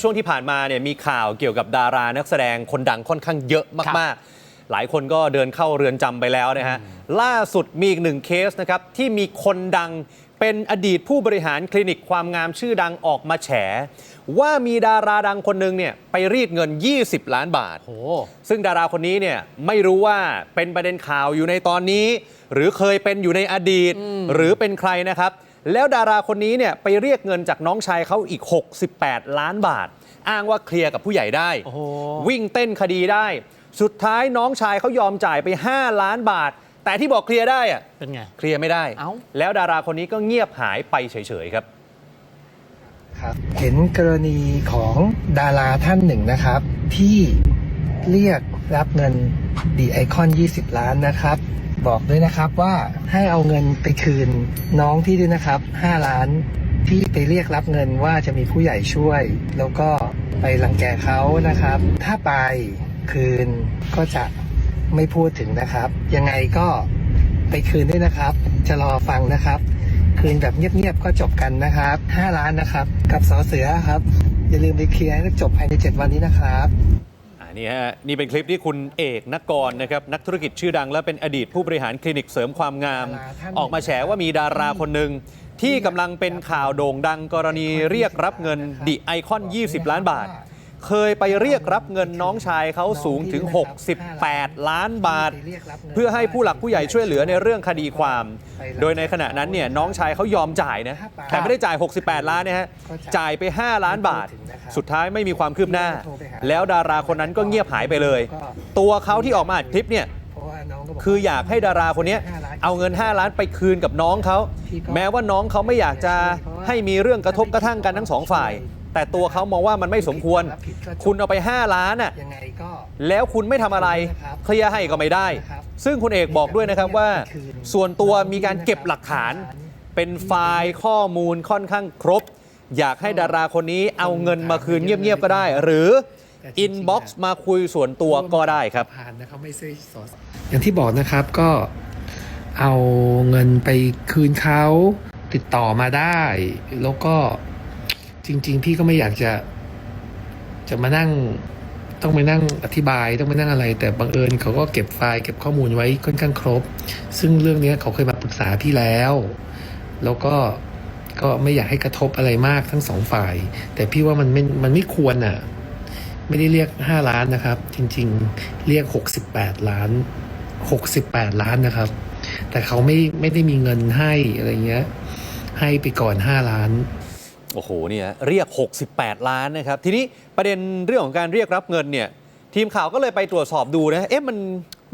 ช่วงที่ผ่านมาเนี่ยมีข่าวเกี่ยวกับดารานักแสดงคนดังค่อนข้างเยอะมาก ๆ หลายคนก็เดินเข้าเรือนจำไปแล้วนะฮะ ล่าสุดมีอีกหนึ่งเคสนะครับ ที่มีคนดังเป็นอดีตผู้บริหารคลินิกความงามชื่อดังออกมาแฉ ว่ามีดาราดังคนหนึ่งเนี่ยไปรีดเงิน 20 ล้านบาทโหซึ่งดาราคนนี้เนี่ยไม่รู้ว่าเป็นประเด็นข่าวอยู่ในตอนนี้ หรือเคยเป็นอยู่ในอดีต หรือเป็นใครนะครับ แล้วดาราคนนี้เนี่ยไปเรียกเงินจากน้องชายเขาอีก 68 ล้านบาท อ้างว่าเคลียร์กับผู้ใหญ่ได้โอ้โหวิ่งเต้นคดีได้ สุดท้ายน้องชายเขายอมจ่ายไป 5 ล้านบาท แต่ที่บอกเคลียร์ได้อะเป็นไง เคลียร์ไม่ได้เอ้าแล้วดาราคนนี้ก็เงียบหายไปเฉยๆครับครับเห็นกรณีของดาราท่านหนึ่งนะครับ ที่เรียกรับเงินดีไอคอน 20 ล้านนะครับ บอกด้วยนะครับว่าให้เอาเงินไปคืนน้องที่ด้วยนะครับ 5 ล้านที่ไปเรียกรับเงินว่าจะมีผู้ใหญ่ช่วย แล้วก็ไปรังแกเขานะครับ ถ้าไปคืนก็จะไม่พูดถึงนะครับ ยังไงก็ไปคืนด้วยนะครับ จะรอฟังนะครับ คืนแบบเงียบๆก็จบกันนะครับ 5 ล้านนะครับ กับสอเสือครับ อย่าลืมไปเคลียร์ให้จบภายใน 7 วันนี้นะครับ นี่ฮะนี่เป็นคลิปที่คุณเอกนกรนะครับนักธุรกิจชื่อดังและเป็นอดีตผู้บริหารคลินิกเสริมความงามดาราท่านออกมาแฉว่ามีดาราคนหนึ่งที่กำลังเป็นข่าวโด่งดังกรณีเรียกรับเงินดิไอคอน 20 ล้านบาท เคยไปเรียกรับเงินน้องชายเขาสูงถึง 68 ล้านบาท เพื่อให้ผู้หลักผู้ใหญ่ช่วยเหลือในเรื่องคดีความ โดยในขณะนั้นเนี่ยน้องชายเขายอมจ่ายนะแต่ไม่ได้จ่าย 68 ล้านนะฮะจ่ายไป 5 ล้านบาท สุดท้ายไม่มีความคืบหน้า แล้วดาราคนนั้นก็เงียบหายไปเลย ตัวเขาที่ออกมาอัดคลิปเนี่ยเพราะว่าน้องก็บกคืออยากให้ดาราคนเนี้ยเอาเงิน 5 ล้านไปคืนกับน้องเขาแม้ว่าน้องเขาไม่อยากจะให้มีเรื่องกระทบกระทั่งกันทั้งสองฝ่าย แต่ตัวเขามองว่ามันไม่สมควร คุณเอาไป 5 ล้านน่ะยังไงก็แล้วคุณไม่ทำอะไร เคลียร์ให้ก็ไม่ได้ ซึ่งคุณเอกบอกด้วยนะครับว่า ส่วนตัวมีการเก็บหลักฐาน เป็นไฟล์ข้อมูลค่อนข้างครบ อยากให้ดาราคนนี้เอาเงินมาคืนเงียบๆก็ได้ หรืออินบ็อกซ์มาคุยส่วนตัวก็ได้ครับผ่านนะครับไม่ใช่สอสอย่างที่บอกนะครับก็เอาเงินไปคืนเขาติดต่อมาได้ แล้วก็ จริง ๆ พี่ก็ไม่อยากจะ จะมานั่ง ต้องไปนั่งอธิบายต้องไปนั่งอะไร แต่บังเอิญเขาก็เก็บไฟล์เก็บข้อมูลไว้ค่อนข้างครบ ซึ่งเรื่องนี้เขาเคยมาปรึกษาพี่แล้ว แล้วก็ก็ไม่อยากให้กระทบอะไรมากทั้งสองฝ่าย แต่พี่ว่ามันไม่มันไม่ควรอะ ไม่ได้เรียก5ล้านนะครับ จริง ๆ เรียก68ล้าน68ล้านนะครับ แต่เขาไม่ไม่ได้มีเงินให้อะไรเงี้ย ให้ไปก่อน5ล้าน โอ้โหเนี่ยเรียก 68 ล้านนะครับ ทีนี้ประเด็นเรื่องของการเรียกรับเงินเนี่ยทีมข่าวก็เลยไปตรวจสอบดูนะเอ๊ะมัน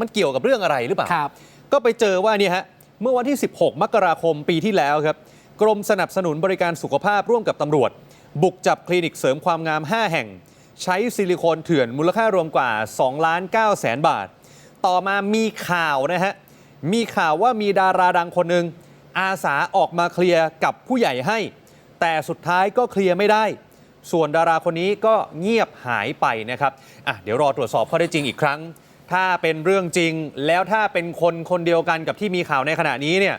มันเกี่ยวกับเรื่องอะไรหรือเปล่าครับ ก็ไปเจอว่าเนี่ยฮะเมื่อวันที่ 16 มกราคมปีที่แล้วครับ กรมสนับสนุนบริการสุขภาพร่วมกับตำรวจ บุกจับคลินิกเสริมความงาม 5 แห่ง ใช้ซิลิโคนเถื่อนมูลค่ารวมกว่า2ล้าน9แสนบาท ต่อมามีข่าวนะฮะมีข่าวว่ามีดาราดังคนหนึ่งอาสาออกมาเคลียร์กับผู้ใหญ่ให้ แต่สุดท้ายก็เคลียร์ไม่ได้ ส่วนดาราคนนี้ก็เงียบหายไปนะครับอะเดี๋ยวรอตรวจสอบข้อได้จริงอีกครั้ง ถ้าเป็นเรื่องจริง แล้วถ้าเป็นคนคนเดียวกันกับที่มีข่าวในขณะนี้เนี่ย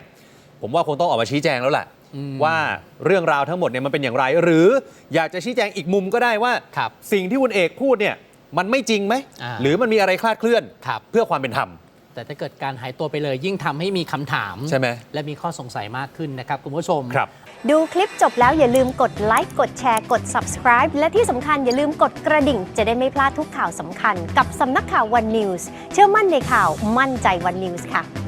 ผมว่าคงต้องออกมาชี้แจงแล้วแหละอืมว่าเรื่องราวทั้งหมดเนี่ยมันเป็นอย่างไร หรืออยากจะชี้แจงอีกมุมก็ได้ว่าครับสิ่งที่คุณเอกพูดเนี่ยมันไม่จริงไหมอ่าหรือมันมีอะไรคลาดเคลื่อนครับเพื่อความเป็นธรรม แต่ถ้าเกิดการหายตัวไปเลย ยิ่งทำให้มีคำถาม ใช่ไหม และมีข้อสงสัยมากขึ้นนะครับ คุณผู้ชม ครับ ดูคลิปจบแล้วอย่าลืมกดไลค์ กดแชร์ กด subscribe และที่สำคัญอย่าลืมกดกระดิ่ง จะได้ไม่พลาดทุกข่าวสำคัญ กับสำนักข่าว One News เชื่อมั่นในข่าวมั่นใจ One News ค่ะ